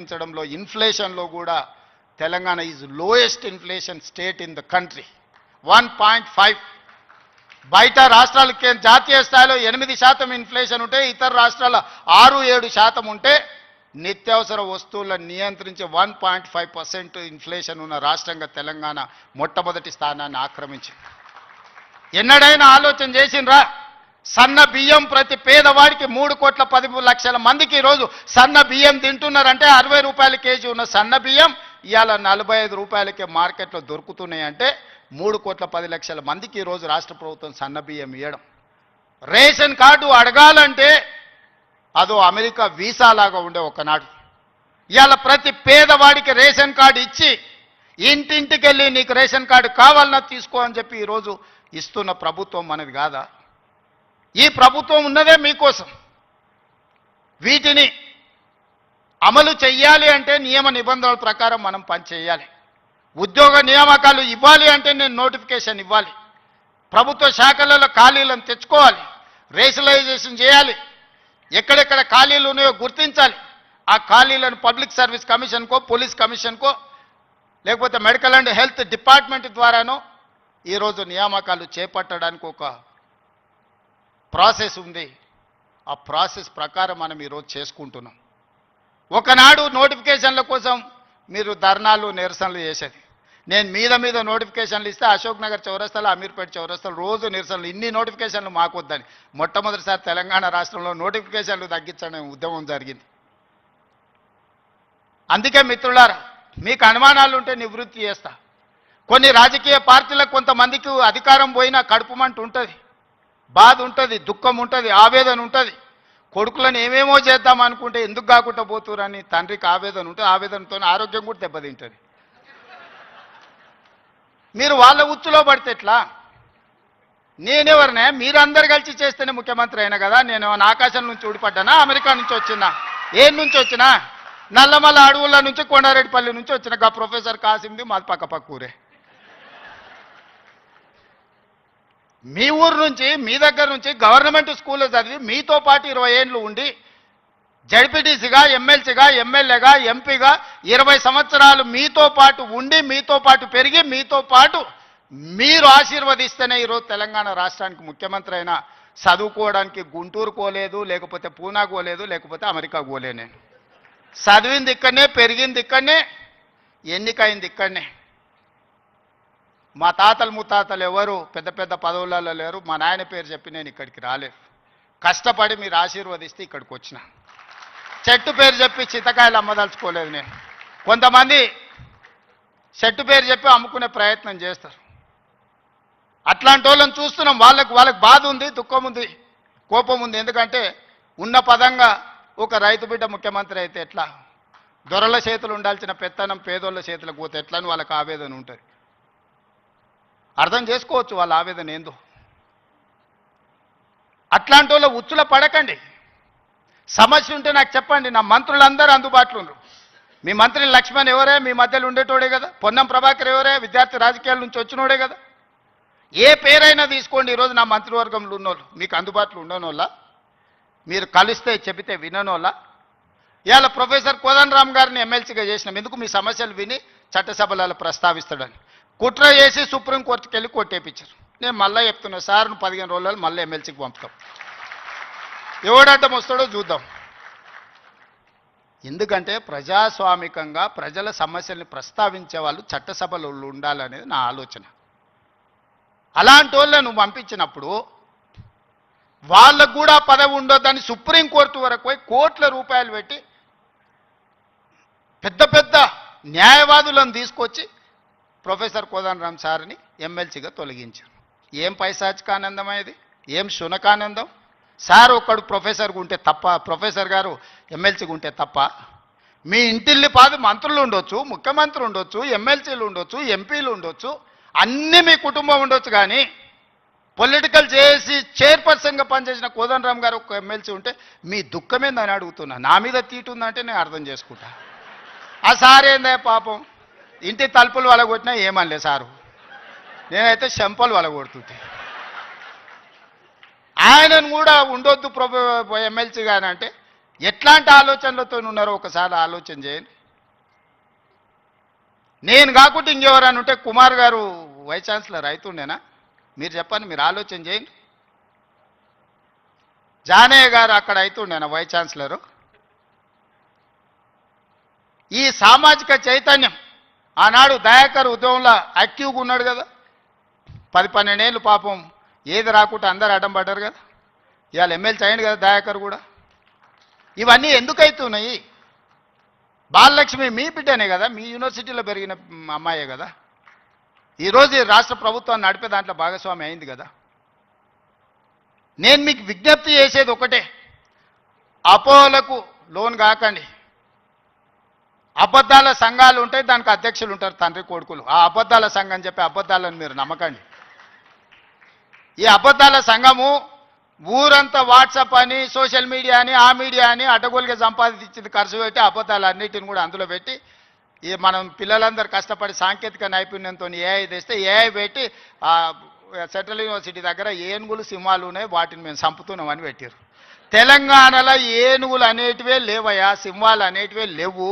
పెంచడంలో ఇన్ఫ్లేషన్లో కూడా Telangana is lowest inflation state in the country one point five బయట రాష్ట్రాలకి జాతీయ స్థాయిలో ఎనిమిది శాతం ఇన్ఫ్లేషన్ ఉంటే ఇతర రాష్ట్రాల ఆరు ఏడు శాతం ఉంటే నిత్యావసర వస్తువులను నియంత్రించే one point five percent inflation ఉన్న రాష్ట్రంగా తెలంగాణ మొట్టమొదటి స్థానాన్ని ఆక్రమించింది. ఎన్నడైనా ఆలోచన చేసిండ్రా? సన్న బియ్యం ప్రతి పేదవాడికి మూడు కోట్ల పది లక్షల మందికి ఈరోజు సన్న బియ్యం తింటున్నారంటే అరవై రూపాయల కేజీ ఉన్న సన్న బియ్యం ఇవాళ నలభై ఐదు రూపాయలకే మార్కెట్లో దొరుకుతున్నాయి అంటే మూడు కోట్ల పది లక్షల మందికి ఈరోజు రాష్ట్ర ప్రభుత్వం సన్న బియ్యం ఇవ్వడం. రేషన్ కార్డు అడగాలంటే అదో అమెరికా వీసా లాగా ఉండే ఒకనాడు. ఇవాళ ప్రతి పేదవాడికి రేషన్ కార్డు ఇచ్చి ఇంటింటికి వెళ్ళి నీకు రేషన్ కార్డు కావాలన్నా తీసుకో అని చెప్పి ఈరోజు ఇస్తున్న ప్రభుత్వం మనది కాదా? ఈ ప్రభుత్వం ఉన్నదే మీకోసం. వీటిని అమలు చెయ్యాలి అంటే నియమ నిబంధనల ప్రకారం మనం పని చేయాలి ఉద్యోగ నియామకాలు ఇవ్వాలి అంటే నేను నోటిఫికేషన్ ఇవ్వాలి. ప్రభుత్వ శాఖలలో ఖాళీలను తెచ్చుకోవాలి. రేషనలైజేషన్ చేయాలి. ఎక్కడెక్కడ ఖాళీలు ఉన్నాయో గుర్తించాలి. ఆ ఖాళీలను పబ్లిక్ సర్వీస్ కమిషన్కో పోలీస్ కమిషన్కో లేకపోతే మెడికల్ అండ్ హెల్త్ డిపార్ట్మెంట్ ద్వారానో ఈరోజు నియామకాలు చేపట్టడానికి ఒక ప్రాసెస్ ఉంది. ఆ ప్రాసెస్ ప్రకారం మనం ఈరోజు చేసుకుంటున్నాం. ఒకనాడు నోటిఫికేషన్ల కోసం మీరు ధర్నాలు నిరసనలు చేసేది. నేను మీద మీద నోటిఫికేషన్లు ఇస్తే అశోక్ నగర్ చౌరస్తాలు అమీర్పేట చౌరస్తాలు రోజు నిరసనలు ఇన్ని నోటిఫికేషన్లు మాకు వద్దని మొట్టమొదటిసారి తెలంగాణ రాష్ట్రంలో నోటిఫికేషన్లు తగ్గించడం ఉద్యమం జరిగింది. అందుకే మిత్రులారా మీకు అనుమానాలు ఉంటే నివృత్తి చేస్తా. కొన్ని రాజకీయ పార్టీలకు కొంతమందికి అధికారం పోయినా కడుపుమంట ఉంటుంది. బాధ ఉంటుంది దుఃఖం ఉంటుంది ఆవేదన ఉంటుంది. కొడుకులను ఏమేమో చేద్దాం అనుకుంటే ఎందుకు కాకుండా పోతురని తండ్రికి ఆవేదన ఉంటుంది ఆవేదనతో ఆరోగ్యం కూడా దెబ్బతింటుంది. మీరు వాళ్ళ ఉచ్చులో పడితే ఎట్లా? నేనెవరినే? మీరందరు కలిసి చేస్తేనే ముఖ్యమంత్రి అయినా కదా? నేను ఆకాశం నుంచి ఊడిపడ్డానా? అమెరికా నుంచి వచ్చినా? ఏం నుంచి వచ్చినా? నల్లమల్ల అడవుల నుంచి కొండారెడ్డిపల్లి నుంచి వచ్చిన? ప్రొఫెసర్ కాసింది మాది పక్క పక్క ఊరే మీ ఊరు నుంచి మీ దగ్గర నుంచి గవర్నమెంట్ స్కూల్లో చదివి మీతో పాటు ఇరవై ఏళ్ళు ఉండి జడ్పీటీసీగా ఎమ్మెల్సీగా ఎమ్మెల్యేగా ఎంపీగా ఇరవై సంవత్సరాలు మీతో పాటు ఉండి మీతో పాటు పెరిగి మీతో పాటు మీరు ఆశీర్వదిస్తేనే ఈరోజు తెలంగాణ రాష్ట్రానికి ముఖ్యమంత్రి అయినా చదువుకోవడానికి గుంటూరు కోలేదు లేకపోతే పూనా కోలేదు లేకపోతే అమెరికా కోలే నేను చదివింది ఇక్కడనే పెరిగింది ఇక్కడనే ఎన్నికైంది ఇక్కడనే. మా తాతలు ముత్తాతలు ఎవరు? పెద్ద పెద్ద పదవులలో లేరు. మా నాయన పేరు చెప్పి నేను ఇక్కడికి రాలేదు. కష్టపడి మీరు ఆశీర్వదిస్తే ఇక్కడికి వచ్చిన. చెట్టు పేరు చెప్పి చితకాయలు అమ్మదలుచుకోలేదు నేను. కొంతమంది చెట్టు పేరు చెప్పి అమ్ముకునే ప్రయత్నం చేస్తారు. అట్లాంటి వాళ్ళని చూస్తున్నాం. వాళ్ళకి వాళ్ళకి బాధ ఉంది దుఃఖం ఉంది కోపం ఉంది. ఎందుకంటే ఉన్న పదంగా ఒక రైతు బిడ్డ ముఖ్యమంత్రి అయితే ఎట్లా? దొరల చేతులు ఉండాల్సిన పెత్తనం పేదోళ్ళ చేతులకు పోతే ఎట్లా అని వాళ్ళకి ఆవేదన ఉంటుంది? అర్థం చేసుకోవచ్చు వాళ్ళ ఆవేదన ఏందో. అట్లాంటి వాళ్ళు ఉచ్చుల పడకండి. సమస్య ఉంటే నాకు చెప్పండి నా మంత్రులందరూ అందుబాటులో ఉన్నారు మీ మంత్రి లక్ష్మణ్ ఎవరే? మీ మధ్యలో ఉండేటోడే కదా. పొన్నం ప్రభాకర్ ఎవరే? విద్యార్థి రాజకీయాల నుంచి వచ్చినోడే కదా. ఏ పేరైనా తీసుకోండి. ఈరోజు నా మంత్రివర్గంలో ఉన్నోళ్ళు మీకు అందుబాటులో ఉండనోళ్ళ? మీరు కలిస్తే చెబితే విననోళ్ళ? ఇవాళ ప్రొఫెసర్ కోదండరామ్ గారిని ఎమ్మెల్సీగా చేసినాం. ఎందుకు? మీ సమస్యలు విని చట్టసభలలో ప్రస్తావిస్తాడని. కుట్ర చేసి సుప్రీంకోర్టుకి వెళ్ళి కొట్టేపించారు నేను మళ్ళీ చెప్తున్నా సార్ నువ్వు పదిహేను రోజులు మళ్ళీ ఎమ్మెల్సీకి పంపుతాం ఎవడడ్డం వస్తాడో చూద్దాం. ఎందుకంటే ప్రజాస్వామికంగా ప్రజల సమస్యల్ని ప్రస్తావించే వాళ్ళు చట్టసభలో ఉండాలనేది నా ఆలోచన. అలాంటి వాళ్ళని నువ్వు పంపించినప్పుడు వాళ్ళకు కూడా పదవి ఉండొద్దని సుప్రీంకోర్టు వరకు పోయి కోట్ల రూపాయలు పెట్టి పెద్ద పెద్ద న్యాయవాదులను తీసుకొచ్చి ప్రొఫెసర్ కోదండరామ్ సార్ని ఎమ్మెల్సీగా తొలగించారు. ఏం పైశాచికానందం ఇది ఏం శునకానందం? సార్ ఒక్కడు ప్రొఫెసర్గా ఉంటే తప్ప ప్రొఫెసర్ గారు ఎమ్మెల్సీగా ఉంటే తప్ప మీ ఇంటిల్లి పాది మంత్రులు ఉండొచ్చు ముఖ్యమంత్రి ఉండొచ్చు ఎమ్మెల్సీలు ఉండొచ్చు ఎంపీలు ఉండొచ్చు అన్నీ మీ కుటుంబం ఉండొచ్చు కానీ పొలిటికల్ చేసి చైర్పర్సన్గా పనిచేసిన కోదండరామ్ గారు ఒక ఎమ్మెల్సీ ఉంటే మీ దుఃఖమేందని అడుగుతున్నా. నా మీద తీటు ఉందంటే నేను అర్థం చేసుకుంటా. ఆ సార్ ఏందే పాపం? ఇంటి తలుపులు వలగొట్టినా ఏమనలే సారు. నేనైతే చెంపలు వలగొడుతుంటే. ఆయనను కూడా ఉండొద్దు ప్రభు ఎమ్మెల్సీ గాని అంటే ఎట్లాంటి ఆలోచనలతో ఉన్నారో ఒకసారి ఆలోచన చేయండి. నేను కాకుండా ఇంకెవరని ఉంటే కుమార్ గారు వైస్ ఛాన్సలర్ అవుతుండేనా మీరు చెప్పండి మీరు ఆలోచన చేయండి. జానయ్య గారు అక్కడ అవుతుండేనా వైస్ ఛాన్సలరు? ఈ సామాజిక చైతన్యం ఆనాడు దయాకర్ ఉద్యమంలో యాక్టివ్గా ఉన్నాడు కదా. పది పన్నెండేళ్ళు పాపం ఏది రాకుండా అందరు అడ్డం పడ్డారు కదా. ఇవాళ ఎమ్మెల్సీ అయ్యింది కదా దయాకర్ కూడా. ఇవన్నీ ఎందుకైతున్నాయి? బాలలక్ష్మి మీ బిడ్డనే కదా మీ యూనివర్సిటీలో పెరిగిన అమ్మాయే కదా. ఈరోజు రాష్ట్ర ప్రభుత్వాన్ని నడిపే దాంట్లో భాగస్వామి అయింది కదా. నేను మీకు విజ్ఞప్తి చేసేది ఒకటే. అపోహలకు లోన్ కాకండి. అబద్ధాల సంఘాలు ఉంటాయి దానికి అధ్యక్షులు ఉంటారు తండ్రి కొడుకులు. ఆ అబద్ధాల సంఘం అని చెప్పి అబద్ధాలను మీరు నమ్మకండి. ఈ అబద్ధాల సంఘము ఊరంతా వాట్సాప్ అని సోషల్ మీడియా అని ఆ మీడియా అని అడ్డగోలుగా సంపాదించింది ఖర్చు పెట్టి అబద్ధాలు అన్నిటిని కూడా అందులో పెట్టి ఈ మనం పిల్లలందరూ కష్టపడి సాంకేతిక నైపుణ్యంతో ఏఐ తెస్తే ఏఐ పెట్టి సెంట్రల్ యూనివర్సిటీ దగ్గర ఏనుగులు సింహాలు ఉన్నాయి వాటిని మేము చంపుతున్నామని పెట్టారు తెలంగాణలో ఏనుగులు అనేటివే లేవయ్యా సింహాలు అనేటివే లేవు.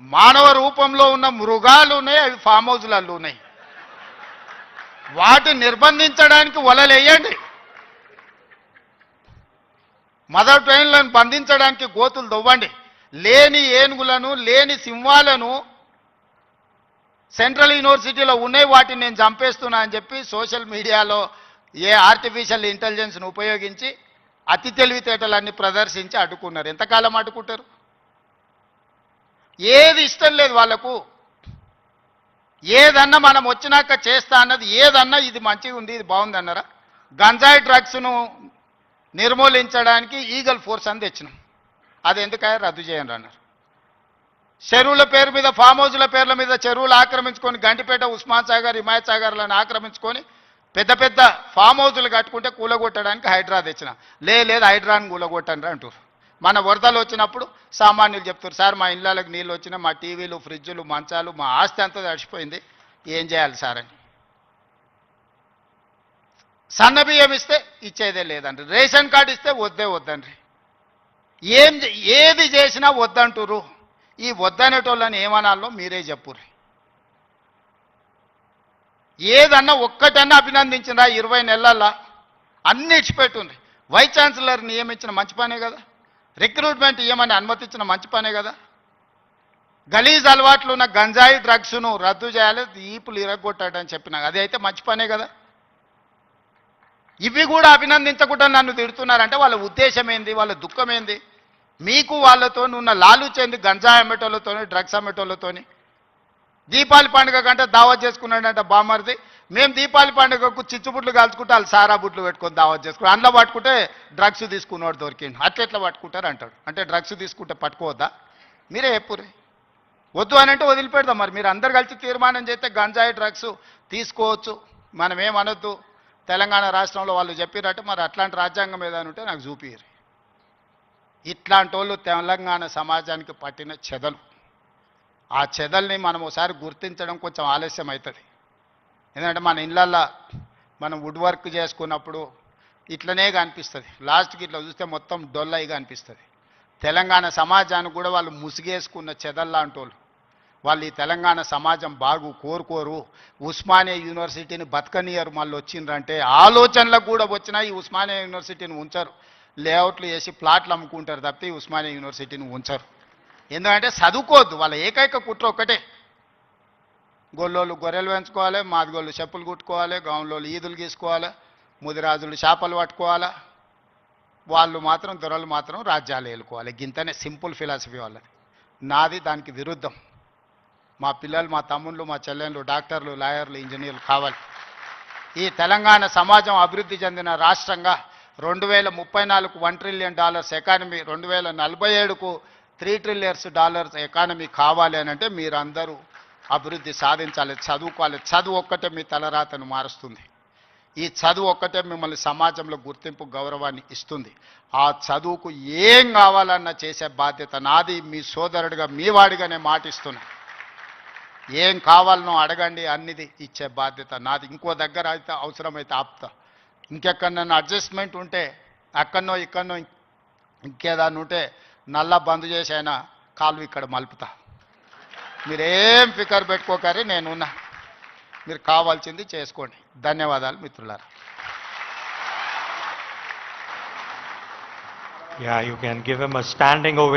మానవ రూపంలో ఉన్న మృగాలు ఉన్నాయి అవి ఫామ్ హౌజ్లలో ఉన్నాయి వాటిని నిర్బంధించడానికి వలలేయండి. మదర్ ట్రైన్లను బంధించడానికి గోతులు దవ్వండి లేని ఏనుగులను లేని సింహాలను సెంట్రల్ యూనివర్సిటీలో ఉన్నాయి వాటిని నేను చంపేస్తున్నా అని చెప్పి సోషల్ మీడియాలో ఏ ఆర్టిఫిషియల్ ఇంటెలిజెన్స్ను ఉపయోగించి అతి తెలివితేటలన్నీ ప్రదర్శించి అడ్డుకున్నారు. ఎంతకాలం అడ్డుకుంటారు? ఏది ఇష్టం లేదు వాళ్ళకు. ఏదన్నా మనం వచ్చినాక చేస్తా అన్నది ఏదన్నా ఇది మంచిగా ఉంది ఇది బాగుంది అన్నారా? గంజాయి డ్రగ్స్ను నిర్మూలించడానికి ఈగల్ ఫోర్స్ అని తెచ్చినాం. అది ఎందుకయ్యా? రద్దు చేయండి అన్నారు. చెరువుల పేరు మీద ఫామ్ హౌజుల పేర్ల మీద చెరువులు ఆక్రమించుకొని గంటిపేట ఉస్మాన్ సాగర్ హిమాయత్ సాగర్లను ఆక్రమించుకొని పెద్ద పెద్ద ఫామ్ హౌజులు కట్టుకుంటే కూలగొట్టడానికి హైడ్రా తెచ్చిన. లే లేదు హైడ్రాని కూలగొట్టండి అంటారు. మన వరదలు వచ్చినప్పుడు సామాన్యులు చెప్తారు సార్ మా ఇళ్ళకి నీళ్ళు వచ్చినా మా టీవీలు ఫ్రిడ్జులు మంచాలు మా ఆస్తి అంతా తడిచిపోయింది ఏం చేయాలి సార్ అని? సన్న బియ్యం ఇస్తే ఇచ్చేదే లేదండి. రేషన్ కార్డు ఇస్తే వద్దే వద్దండి. ఏం చే- ఏది చేసినా వద్దంటురు ఈ వద్దనేటోళ్ళని ఏమనాలో మీరే చెప్పుర్రి. ఏదన్నా ఒక్కటన్నా అభినందించినా ఇరవై నెలల్లో అన్ని ఇచ్చిపెట్టుండ్రి. వైస్ ఛాన్సలర్ నియమించిన మంచి పనే కదా. రిక్రూట్మెంట్ ఇవ్వమని అనుమతించిన మంచి పనే కదా. గలీజ్ అలవాట్లు ఉన్న గంజాయి డ్రగ్స్ను రద్దు చేయాలి ఈపులు ఇరగొట్టాడని చెప్పిన. అది అయితే మంచి పనే కదా. ఇవి కూడా అభినందించకుండా నన్ను తిడుతున్నారంటే వాళ్ళ ఉద్దేశం ఏంది? వాళ్ళ దుఃఖం ఏంది? మీకు వాళ్ళతో ఉన్న లాలుచేంది గంజాయి అమ్మేటోళ్ళతోని డ్రగ్స్ అమ్మేటోళ్ళతోని. దీపావళి పండుగ కంటే దావా చేసుకున్నాడంట బామర్ది మేము దీపావళి పండుగకు చిచ్చుబుట్లు కాల్చుకుంటే వాళ్ళు సారా బుట్లు పెట్టుకొని దావత్ చేసుకుని అందులో పట్టుకుంటే డ్రగ్స్ తీసుకున్నవాడు దొరికిండు. అట్లా ఎట్లా పట్టుకుంటారు అంటాడు. అంటే డ్రగ్స్ తీసుకుంటే పట్టుకోవద్దా? మీరే చెప్పురే వద్దు అని అంటే వదిలిపెడదాం మరి. మీరు అందరు కలిసి తీర్మానం చేస్తే గంజాయి డ్రగ్స్ తీసుకోవచ్చు. మనం ఏమనొద్దు తెలంగాణ రాష్ట్రంలో వాళ్ళు చెప్పినట్టు మరి అట్లాంటి రాజ్యాంగం ఏదైనా ఉంటే నాకు చూపియరు ఇట్లాంటి వాళ్ళు తెలంగాణ సమాజానికి పట్టిన చెదలు. ఆ చెదల్ని మనం ఒకసారి గుర్తించడం కొంచెం ఆలస్యం అవుతుంది ఎందుకంటే మన ఇళ్ళల్లో మనం వుడ్ వర్క్ చేసుకున్నప్పుడు ఇట్లనే కనిపిస్తుంది. లాస్ట్కి ఇట్లా చూస్తే మొత్తం డొల్లయిగా అనిపిస్తుంది. తెలంగాణ సమాజానికి కూడా వాళ్ళు ముసుగేసుకున్న చెదల్లాంటి వాళ్ళు వాళ్ళు ఈ తెలంగాణ సమాజం బాగు కోరుకోరు. ఉస్మానియా యూనివర్సిటీని బతకనియరు మళ్ళీ వచ్చిండ్రంటే ఆలోచనలకు కూడా వచ్చినా ఈ ఉస్మానియా యూనివర్సిటీని ఉంచరు. లేఅవుట్లు వేసి ప్లాట్లు అమ్ముకుంటారు తప్పితే ఈ ఉస్మానియా యూనివర్సిటీని ఉంచరు. ఎందుకంటే చదువుకోవద్దు. వాళ్ళ ఏకైక కుట్ర ఒక్కటే. గొల్లోళ్ళు గొర్రెలు పెంచుకోవాలి మాదిగోళ్ళు చెప్పులు కుట్టుకోవాలి గౌన్లోళ్ళు ఈదులు గీసుకోవాలి ముదిరాజులు చేపలు పట్టుకోవాలా. వాళ్ళు మాత్రం దొరలు మాత్రం రాజ్యాలు ఏలుకోవాలి. గింతనే సింపుల్ ఫిలాసఫీ వాళ్ళది. నాది దానికి విరుద్ధం. మా పిల్లలు మా తమ్ముళ్ళు మా చెల్లెళ్ళు డాక్టర్లు లాయర్లు ఇంజనీర్లు కావాలి. ఈ తెలంగాణ సమాజం అభివృద్ధి చెందిన రాష్ట్రంగా రెండు వేల ముప్పై నాలుగు వన్ ట్రిలియన్ డాలర్స్ ఎకానమీ రెండు వేల నలభై ఏడుకు త్రీ ట్రిలియర్స్ డాలర్స్ ఎకానమీ కావాలి అని అంటే మీరందరూ అభివృద్ధి సాధించాలి. చదువుకోవాలి. చదువు ఒక్కటే మీ తలరాతను మారుస్తుంది. ఈ చదువు ఒక్కటే మిమ్మల్ని సమాజంలో గుర్తింపు గౌరవాన్ని ఇస్తుంది. ఆ చదువుకు ఏం కావాలన్నా చేసే బాధ్యత నాది మీ సోదరుడిగా మీ వాడిగానే మాటిస్తున్నా. ఏం కావాలనో అడగండి అన్నిది ఇచ్చే బాధ్యత నాది. ఇంకో దగ్గర అయితే అవసరమైతే ఆపుతా. ఇంకెక్కడన్నా అడ్జస్ట్మెంట్ ఉంటే అక్కడనో ఇక్కడనో ఇంకేదాన్ని ఉంటే నల్ల బంద్ చేసైనా కాలు ఇక్కడ మలుపుతా. మీరేం ఫికర్ పెట్టుకోకరి నేనున్నా. మీరు కావాల్సింది చేసుకోండి. ధన్యవాదాలు మిత్రులారా. Yeah you can give em standing standing.